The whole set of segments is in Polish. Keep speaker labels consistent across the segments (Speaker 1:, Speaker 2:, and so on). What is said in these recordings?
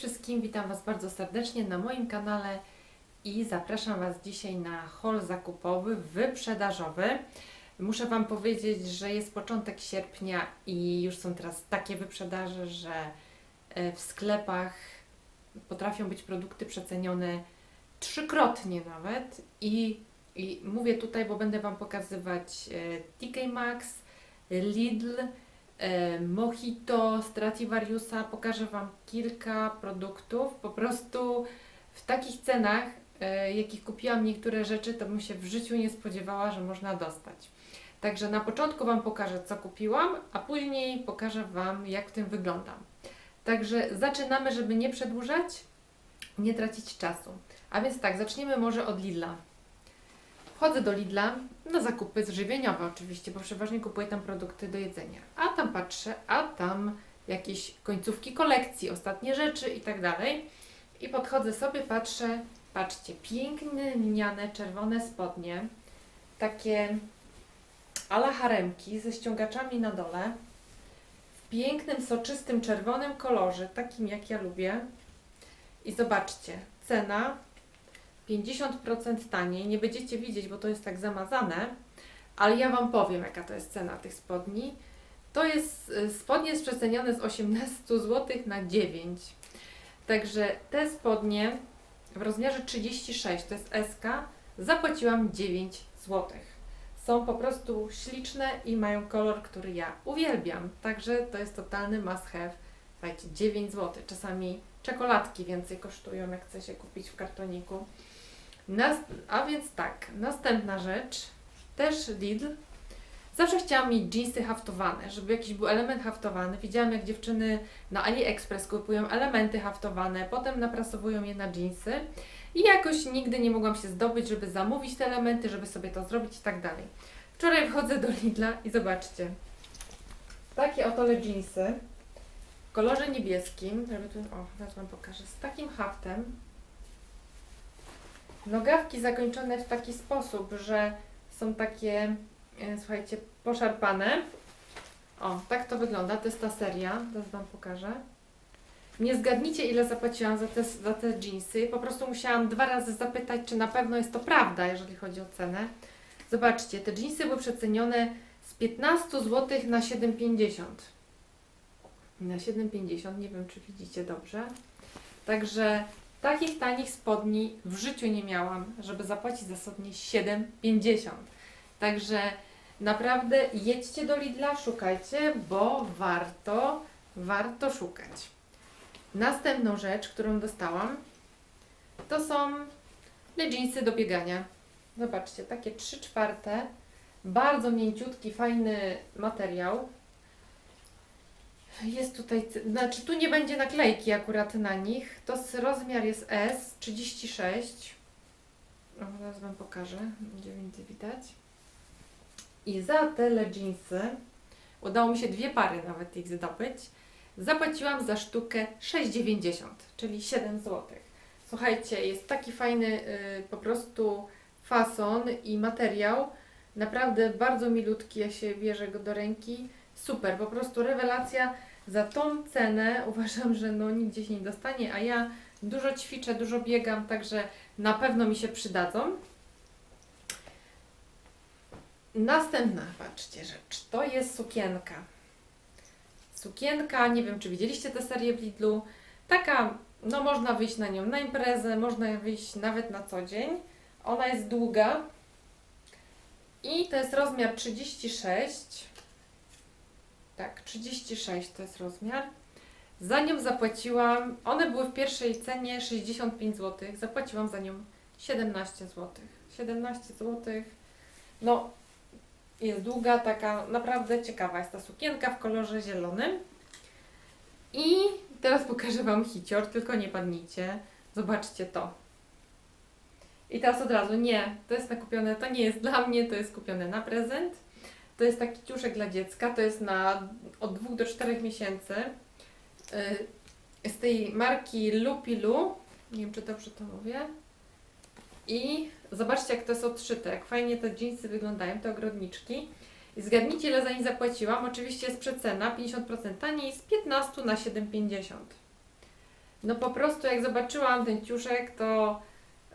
Speaker 1: wszystkim, witam Was bardzo serdecznie na moim kanale i zapraszam Was dzisiaj na haul zakupowy, wyprzedażowy. Muszę Wam powiedzieć, że jest początek sierpnia i już są teraz takie wyprzedaże, że e, w sklepach potrafią być produkty przecenione trzykrotnie nawet i, i mówię tutaj, bo będę Wam pokazywać e, TK Maxx, Lidl, Mojito, Stradivariusa. Pokażę Wam kilka produktów. Po prostu w takich cenach, e, jakich kupiłam niektóre rzeczy, to bym się w życiu nie spodziewała, że można dostać. Także na początku Wam pokażę, co kupiłam, a później pokażę Wam, jak w tym wyglądam. Także zaczynamy, żeby nie przedłużać, nie tracić czasu. A więc tak, zaczniemy może od Lidla. Wchodzę do Lidla na zakupy żywieniowe oczywiście, bo przeważnie kupuję tam produkty do jedzenia. A tam patrzę, a tam jakieś końcówki kolekcji, ostatnie rzeczy i tak dalej. I podchodzę sobie, patrzę, patrzcie, piękne, lniane, czerwone spodnie, takie ala haremki ze ściągaczami na dole, w pięknym, soczystym, czerwonym kolorze, takim jak ja lubię. I zobaczcie, cena 50% taniej. Nie będziecie widzieć, bo to jest tak zamazane, ale ja Wam powiem, jaka to jest cena tych spodni. To jest, y, spodnie przecenione z 18 zł na 9. Także te spodnie w rozmiarze 36, to jest SK, zapłaciłam 9 zł. Są po prostu śliczne i mają kolor, który ja uwielbiam. Także to jest totalny must have. Słuchajcie, 9 zł. Czasami czekoladki więcej kosztują, jak chce się kupić w kartoniku. Nas, a więc tak, następna rzecz, też Lidl. Zawsze chciałam mieć jeansy haftowane, żeby jakiś był element haftowany. Widziałam, jak dziewczyny na AliExpress kupują elementy haftowane, potem naprasowują je na jeansy. I jakoś nigdy nie mogłam się zdobyć, żeby zamówić te elementy, żeby sobie to zrobić i tak dalej. Wczoraj wchodzę do Lidla i zobaczcie. Takie oto jeansy w kolorze niebieskim, żeby tu, o, teraz Wam pokażę, z takim haftem. Nogawki zakończone w taki sposób, że są takie, e, słuchajcie, poszarpane. O, tak to wygląda, to jest ta seria, teraz Wam pokażę. Nie zgadnijcie, ile zapłaciłam za te, za te jeansy. Po prostu musiałam dwa razy zapytać, czy na pewno jest to prawda, jeżeli chodzi o cenę. Zobaczcie, te jeansy były przecenione z 15 zł na 7,50. Na 7,50, nie wiem, czy widzicie dobrze. Także takich tanich spodni w życiu nie miałam, żeby zapłacić za spodnie 7,50. Także naprawdę jedźcie do Lidla, szukajcie, bo warto, warto szukać. Następną rzecz, którą dostałam, to są leginsy do biegania. Zobaczcie, takie 3 czwarte, bardzo mięciutki, fajny materiał. Jest tutaj, znaczy tu nie będzie naklejki akurat na nich. To rozmiar jest S, 36. O, zaraz Wam pokażę, będzie więcej widać. I za te leginsy udało mi się dwie pary nawet ich zdobyć. Zapłaciłam za sztukę 6,90, czyli 7 zł. Słuchajcie, jest taki fajny y, po prostu fason i materiał. Naprawdę bardzo milutki, jak się bierze go do ręki. Super, po prostu rewelacja. Za tą cenę uważam, że no nigdzie się nie dostanie, a ja dużo ćwiczę, dużo biegam, także na pewno mi się przydadzą. Następna, patrzcie, rzecz. To jest sukienka. Sukienka, nie wiem czy widzieliście tę serię w Lidlu. Taka, no można wyjść na nią na imprezę, można wyjść nawet na co dzień. Ona jest długa i to jest rozmiar 36. Tak, 36 to jest rozmiar. Za nią zapłaciłam, one były w pierwszej cenie 65 zł, zapłaciłam za nią 17 zł. 17 zł. No, jest długa, taka naprawdę ciekawa jest ta sukienka w kolorze zielonym. I teraz pokażę Wam hicior, tylko nie padnijcie. Zobaczcie to. I teraz od razu, nie, to jest nakupione, to nie jest dla mnie, to jest kupione na prezent. To jest taki ciuszek dla dziecka, to jest na od 2 do 4 miesięcy. Yy, Z tej marki Lupilu, nie wiem czy dobrze to mówię. I zobaczcie jak to jest odszyte, jak fajnie te dżinsy wyglądają, te ogrodniczki. I zgadnijcie ile za nie zapłaciłam. Oczywiście jest przecena, 50% taniej, z 15 na 7,50. No po prostu jak zobaczyłam ten ciuszek, to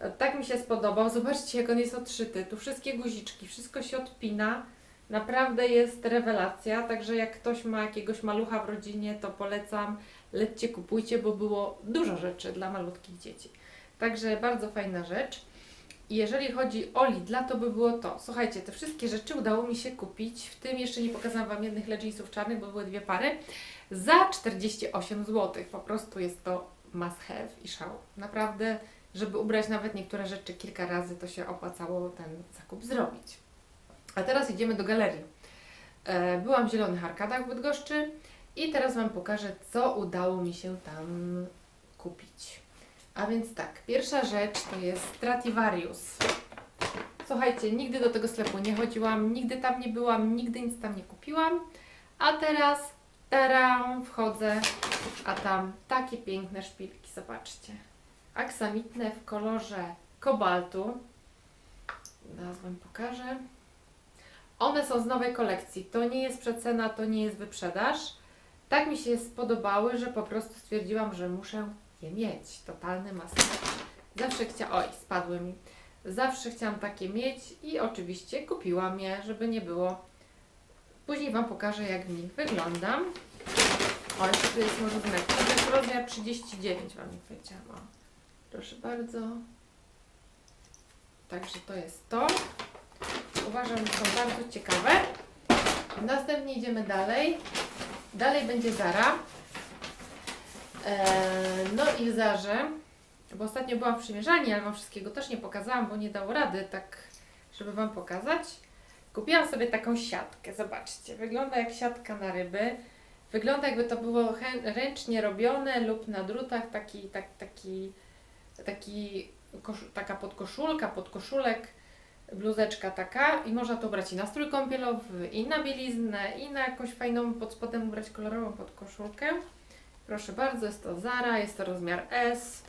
Speaker 1: e, tak mi się spodobał. Zobaczcie, jak on jest odszyty. Tu wszystkie guziczki, wszystko się odpina. Naprawdę jest rewelacja, także jak ktoś ma jakiegoś malucha w rodzinie, to polecam, lećcie, kupujcie, bo było dużo rzeczy dla malutkich dzieci. Także bardzo fajna rzecz. I jeżeli chodzi o Lidla, to by było to. Słuchajcie, te wszystkie rzeczy udało mi się kupić, w tym jeszcze nie pokazałam Wam jednych leginsów czarnych, bo były dwie pary, za 48 zł. Po prostu jest to must have i szał. Naprawdę, żeby ubrać nawet niektóre rzeczy kilka razy, to się opłacało ten zakup zrobić. A teraz idziemy do galerii. E, Byłam w Zielonych Arkadach w Bydgoszczy i teraz Wam pokażę, co udało mi się tam kupić. A więc tak, pierwsza rzecz to jest Stradivarius. Słuchajcie, nigdy do tego sklepu nie chodziłam, nigdy tam nie byłam, nigdy nic tam nie kupiłam. A teraz, taram, wchodzę, a tam takie piękne szpilki, zobaczcie. Aksamitne w kolorze kobaltu. Zaraz Wam pokażę. One są z nowej kolekcji. To nie jest przecena, to nie jest wyprzedaż. Tak mi się spodobały, że po prostu stwierdziłam, że muszę je mieć. Totalny master. Zawsze chciałam, oj, spadły mi. Zawsze chciałam takie mieć i oczywiście kupiłam je, żeby nie było. Później Wam pokażę, jak w nich wyglądam. O, jeszcze tu jest może znak. To jest rozmiar 39 Wam nie powiedziałam. O, proszę bardzo. Także to jest to. Uważam, że są bardzo ciekawe. Następnie idziemy dalej. Dalej będzie Zara. Eee, no i w Zarze, bo ostatnio byłam w ale Wam wszystkiego też nie pokazałam, bo nie dało rady, tak żeby Wam pokazać. Kupiłam sobie taką siatkę, zobaczcie, wygląda jak siatka na ryby. Wygląda jakby to było ręcznie robione lub na drutach, taki, tak, taki, taki taka podkoszulka, podkoszulek, bluzeczka taka i można to brać i na strój kąpielowy, i na bieliznę, i na jakąś fajną pod spodem ubrać kolorową podkoszulkę. Proszę bardzo, jest to Zara, jest to rozmiar S,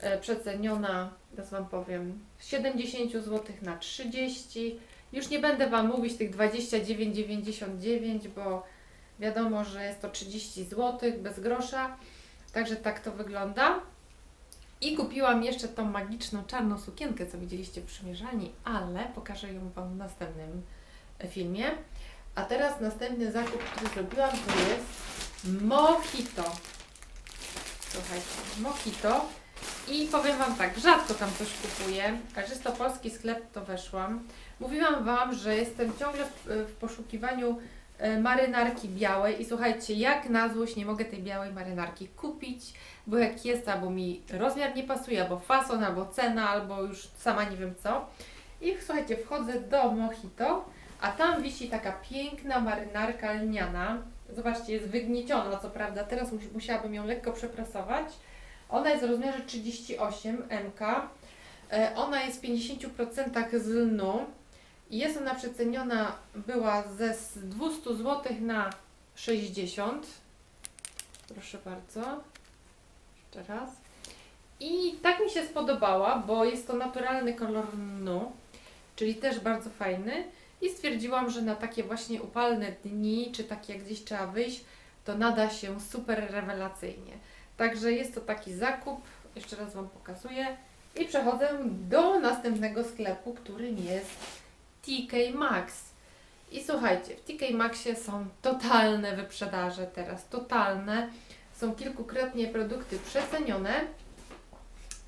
Speaker 1: e, przeceniona, teraz Wam powiem, z 70 zł na 30. Już nie będę Wam mówić tych 29,99, bo wiadomo, że jest to 30 zł bez grosza, także tak to wygląda. I kupiłam jeszcze tą magiczną czarną sukienkę, co widzieliście w przymierzalni, ale pokażę ją Wam w następnym filmie. A teraz następny zakup, który zrobiłam, to jest Mojito. Słuchajcie, Mojito. I powiem Wam tak, rzadko tam coś kupuję, ale że jest to polski sklep, to weszłam. Mówiłam Wam, że jestem ciągle w, w poszukiwaniu marynarki białej i słuchajcie, jak na złość nie mogę tej białej marynarki kupić, bo jak jest, albo mi rozmiar nie pasuje, albo fason, albo cena, albo już sama nie wiem co. I słuchajcie, wchodzę do Mojito, a tam wisi taka piękna marynarka lniana. Zobaczcie, jest wygnieciona, co prawda, teraz mus- musiałabym ją lekko przeprasować. Ona jest w rozmiarze 38 MK. E, Ona jest w 50% z lnu jest ona przeceniona, była ze z 200 zł na 60. Proszę bardzo. Jeszcze raz. I tak mi się spodobała, bo jest to naturalny kolor lnu, czyli też bardzo fajny. I stwierdziłam, że na takie właśnie upalne dni, czy takie jak gdzieś trzeba wyjść, to nada się super rewelacyjnie. Także jest to taki zakup, jeszcze raz Wam pokazuję. I przechodzę do następnego sklepu, którym jest TK Maxx. I słuchajcie, w TK Maxie są totalne wyprzedaże teraz, totalne. Są kilkukrotnie produkty przecenione.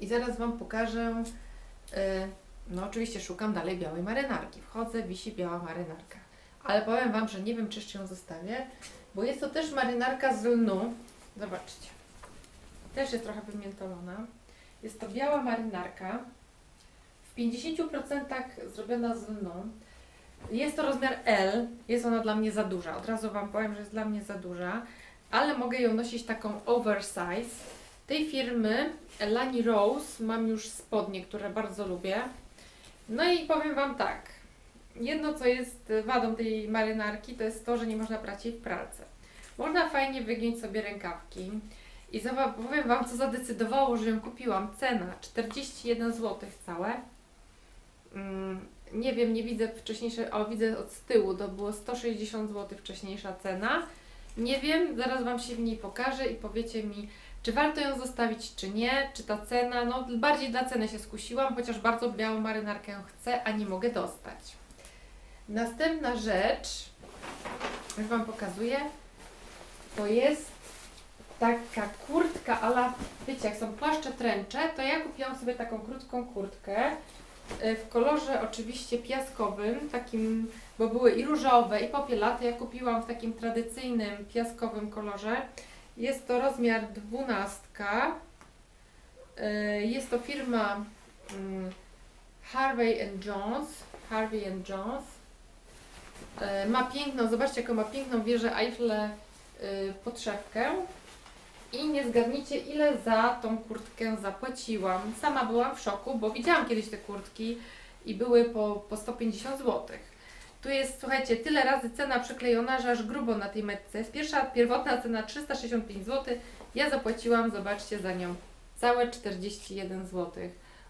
Speaker 1: I zaraz Wam pokażę. y, No oczywiście szukam dalej białej marynarki. Wchodzę, wisi biała marynarka. Ale powiem Wam, że nie wiem, czy jeszcze ją zostawię, bo jest to też marynarka z lnu. Zobaczcie. Też jest trochę wymiętolona. Jest to biała marynarka. W 50% zrobiona z lnu. Jest to rozmiar L. Jest ona dla mnie za duża. Od razu Wam powiem, że jest dla mnie za duża. Ale mogę ją nosić taką oversize. Tej firmy Lani Rose mam już spodnie, które bardzo lubię. No i powiem Wam tak. Jedno, co jest wadą tej marynarki, to jest to, że nie można brać jej w pralce. Można fajnie wygiąć sobie rękawki. I powiem Wam, co zadecydowało, że ją kupiłam. Cena 41 zł całe. Mm, nie wiem, nie widzę wcześniejszej, o widzę od tyłu, to było 160 zł wcześniejsza cena. Nie wiem, zaraz Wam się w niej pokażę i powiecie mi, czy warto ją zostawić, czy nie, czy ta cena, no bardziej dla ceny się skusiłam, chociaż bardzo białą marynarkę chcę, a nie mogę dostać. Następna rzecz, już Wam pokazuję, to jest taka kurtka, ale wiecie, jak są płaszcze tręcze, to ja kupiłam sobie taką krótką kurtkę w kolorze oczywiście piaskowym, takim, bo były i różowe, i popielate. Ja kupiłam w takim tradycyjnym piaskowym kolorze. Jest to rozmiar dwunastka. Y, Jest to firma mm, Harvey Jones. Harvey and Jones. Y, Ma piękną, zobaczcie jaką ma piękną wieżę Eiffel podszewkę. I nie zgadnijcie, ile za tą kurtkę zapłaciłam. Sama byłam w szoku, bo widziałam kiedyś te kurtki i były po, po 150 zł. Tu jest, słuchajcie, tyle razy cena przyklejona, że aż grubo na tej metce. Pierwsza, pierwotna cena 365 zł. Ja zapłaciłam, zobaczcie, za nią całe 41 zł.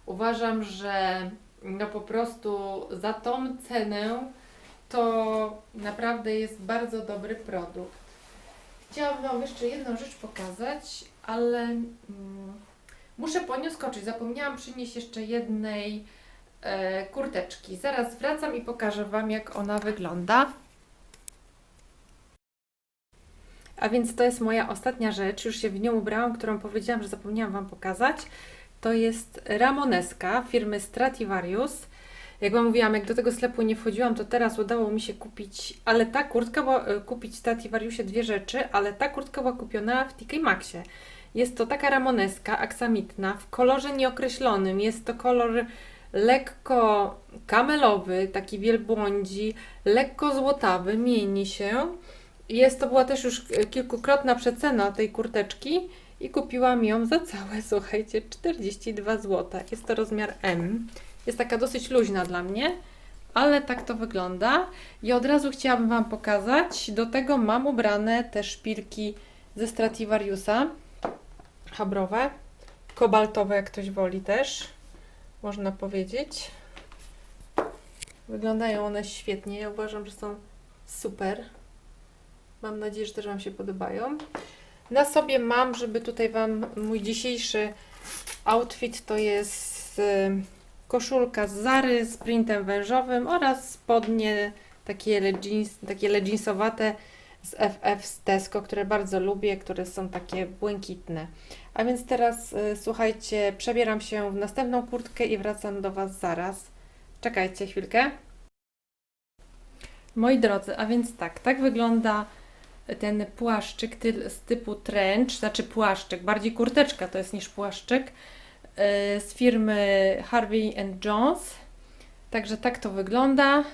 Speaker 1: Uważam, że no po prostu za tą cenę to naprawdę jest bardzo dobry produkt. Chciałam Wam jeszcze jedną rzecz pokazać, ale mm, muszę po nią skoczyć. Zapomniałam przynieść jeszcze jednej e, kurteczki. Zaraz wracam i pokażę Wam, jak ona wygląda. A więc to jest moja ostatnia rzecz. Już się w nią ubrałam, którą powiedziałam, że zapomniałam Wam pokazać. To jest Ramoneska firmy Stradivarius. Jak Wam mówiłam, jak do tego sklepu nie wchodziłam, to teraz udało mi się kupić, ale ta kurtka była, e, kupić w Stradivariusie dwie rzeczy, ale ta kurtka była kupiona w TK Maxie. Jest to taka ramoneska, aksamitna, w kolorze nieokreślonym. Jest to kolor lekko kamelowy, taki wielbłądzi, lekko złotawy, mieni się. Jest to była też już e, kilkukrotna przecena tej kurteczki i kupiłam ją za całe, słuchajcie, 42 zł. Jest to rozmiar M. Jest taka dosyć luźna dla mnie, ale tak to wygląda. I od razu chciałabym Wam pokazać. Do tego mam ubrane te szpilki ze Stradivariusa. Habrowe, kobaltowe, jak ktoś woli też, można powiedzieć. Wyglądają one świetnie. Ja uważam, że są super. Mam nadzieję, że też Wam się podobają. Na sobie mam, żeby tutaj Wam mój dzisiejszy outfit to jest y, koszulka z Zary z printem wężowym oraz spodnie takie, leggings, takie leggingsowate z FF z Tesco, które bardzo lubię, które są takie błękitne. A więc teraz y, słuchajcie, przebieram się w następną kurtkę i wracam do Was zaraz. Czekajcie chwilkę. Moi drodzy, a więc tak, tak wygląda ten płaszczyk z typu trench, znaczy płaszczyk, bardziej kurteczka to jest niż płaszczyk, z firmy Harvey and Jones. Także tak to wygląda.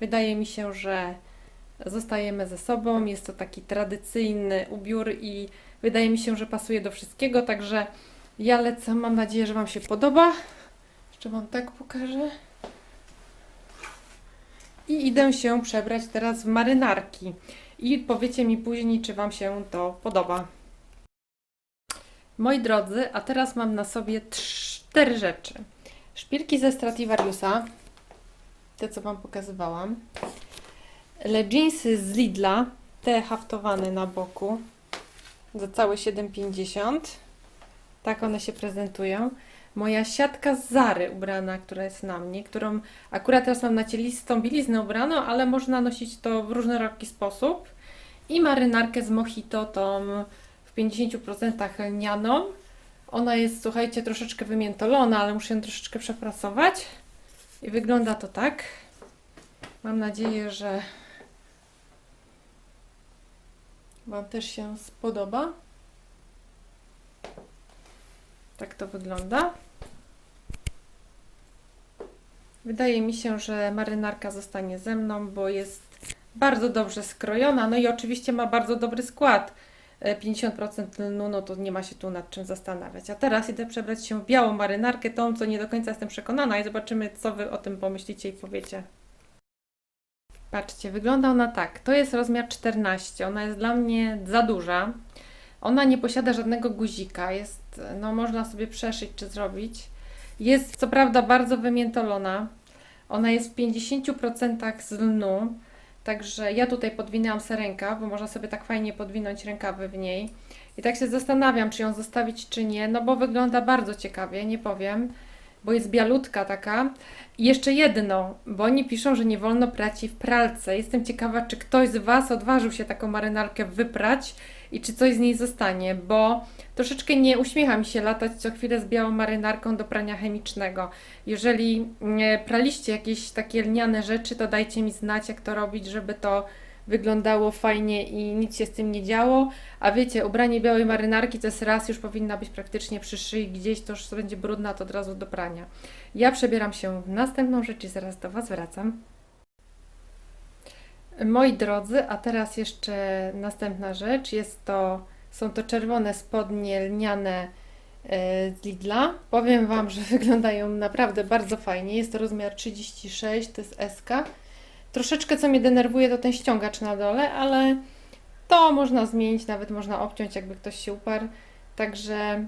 Speaker 1: Wydaje mi się, że zostajemy ze sobą. Jest to taki tradycyjny ubiór i wydaje mi się, że pasuje do wszystkiego. Także ja lecę. Mam nadzieję, że Wam się podoba. Jeszcze Wam tak pokażę. I idę się przebrać teraz w marynarki. I powiecie mi później, czy Wam się to podoba. Moi drodzy, a teraz mam na sobie cztery rzeczy. Szpilki ze Stradivariusa, te co Wam pokazywałam. Leginsy z Lidla, te haftowane na boku, za całe 7,50. Tak one się prezentują. Moja siatka z Zary ubrana, która jest na mnie, którą akurat teraz mam na cielistą bieliznę ubraną, ale można nosić to w różnoraki sposób. I marynarkę z Mojito, tą w 50% lnianą. Ona jest, słuchajcie, troszeczkę wymiętolona, ale muszę ją troszeczkę przeprasować. I wygląda to tak. Mam nadzieję, że Wam też się spodoba. Tak to wygląda. Wydaje mi się, że marynarka zostanie ze mną, bo jest bardzo dobrze skrojona. No i oczywiście ma bardzo dobry skład. E, 50% lnu, no to nie ma się tu nad czym zastanawiać. A teraz idę przebrać się w białą marynarkę, tą, co nie do końca jestem przekonana i zobaczymy, co Wy o tym pomyślicie i powiecie. Patrzcie, wygląda ona tak. To jest rozmiar 14. Ona jest dla mnie za duża. Ona nie posiada żadnego guzika. Jest, no można sobie przeszyć czy zrobić. Jest co prawda bardzo wymiętolona. Ona jest w 50% z lnu. Także ja tutaj podwinęłam sobie rękaw, bo można sobie tak fajnie podwinąć rękawy w niej. I tak się zastanawiam, czy ją zostawić, czy nie, no bo wygląda bardzo ciekawie, nie powiem, bo jest bialutka taka. I jeszcze jedno, bo oni piszą, że nie wolno prać jej w pralce. Jestem ciekawa, czy ktoś z Was odważył się taką marynarkę wyprać i czy coś z niej zostanie, bo troszeczkę nie uśmiecha mi się latać co chwilę z białą marynarką do prania chemicznego. Jeżeli nie praliście jakieś takie lniane rzeczy, to dajcie mi znać, jak to robić, żeby to wyglądało fajnie i nic się z tym nie działo. A wiecie, ubranie białej marynarki to jest raz, już powinna być praktycznie przy szyi gdzieś, to już będzie brudna, to od razu do prania. Ja przebieram się w następną rzecz i zaraz do Was wracam. Moi drodzy, a teraz jeszcze następna rzecz. Jest to, są to czerwone spodnie lniane e, z Lidla. Powiem Wam, że wyglądają naprawdę bardzo fajnie. Jest to rozmiar 36, to jest SK. Troszeczkę co mnie denerwuje to ten ściągacz na dole, ale to można zmienić, nawet można obciąć, jakby ktoś się uparł. Także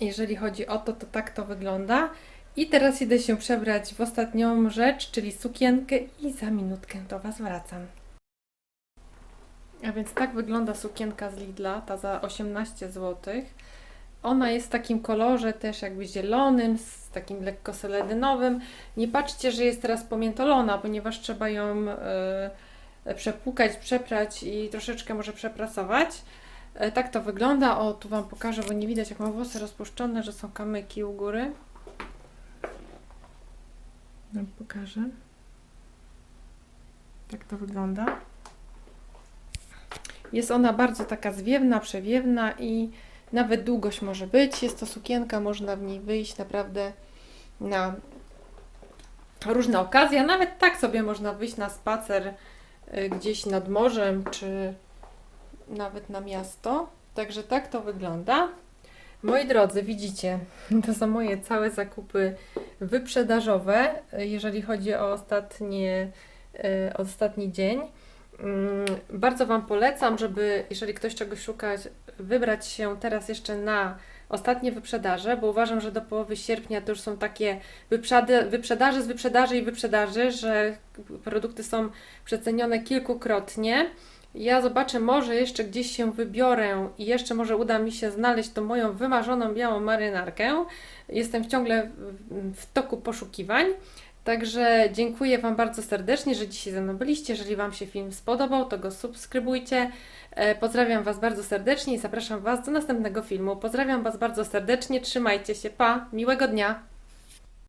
Speaker 1: jeżeli chodzi o to, to tak to wygląda. I teraz idę się przebrać w ostatnią rzecz, czyli sukienkę i za minutkę do Was wracam. A więc tak wygląda sukienka z Lidla, ta za 18 zł. Ona jest w takim kolorze też jakby zielonym, z takim lekko seledynowym. Nie patrzcie, że jest teraz pomiętolona, ponieważ trzeba ją y, przepłukać, przeprać i troszeczkę może przeprasować. E, tak to wygląda. O, tu Wam pokażę, bo nie widać jak mam włosy rozpuszczone, że są kamyki u góry. Wam pokażę. Tak to wygląda. Jest ona bardzo taka zwiewna, przewiewna i nawet długość może być. Jest to sukienka, można w niej wyjść naprawdę na różne okazje. Nawet tak sobie można wyjść na spacer y, gdzieś nad morzem, czy nawet na miasto. Także tak to wygląda. Moi drodzy, widzicie, to są moje całe zakupy wyprzedażowe, jeżeli chodzi o ostatnie, e, ostatni dzień. Mm, Bardzo Wam polecam, żeby, jeżeli ktoś czegoś szuka, wybrać się teraz jeszcze na ostatnie wyprzedaże, bo uważam, że do połowy sierpnia to już są takie wyprzedy, wyprzedaże z wyprzedaży i wyprzedaży, że produkty są przecenione kilkukrotnie. Ja zobaczę, może jeszcze gdzieś się wybiorę i jeszcze może uda mi się znaleźć tą moją wymarzoną białą marynarkę. Jestem ciągle w, toku poszukiwań. Także dziękuję Wam bardzo serdecznie, że dzisiaj ze mną byliście. Jeżeli Wam się film spodobał, to go subskrybujcie. E, Pozdrawiam Was bardzo serdecznie i zapraszam Was do następnego filmu. Pozdrawiam Was bardzo serdecznie, trzymajcie się, pa, miłego dnia!